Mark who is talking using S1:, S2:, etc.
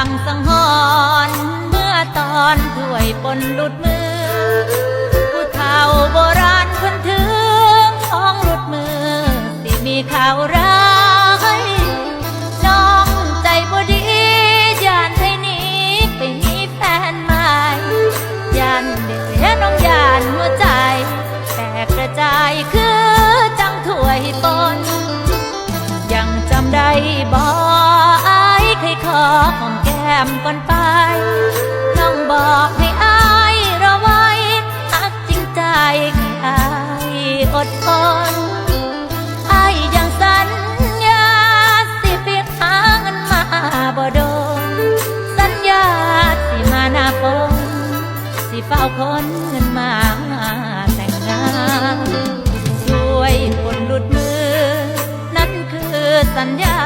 S1: างสังหอนเมื่อตอนถ้วยปนหลุดมือ ผู้เฒ่าโบราณคนถึงท้องหลุดมือที่มีข่าวร้ายน้องใจบ่ดีย่านไทยนี้ไปมีแฟนใหม่ย่านเด็ก ของแก้มก่อนไป น้องบอกให้อายระไว้อักจริงใจใอายอดทนอายยังสัญญาสิเปียกหาเงินมาบ่โดนสัญญาสิมาหน้าฝนสิเฝ้าคนเงินมาแต่งงานช่วยคนหลุดมือ นั่นคือสัญญา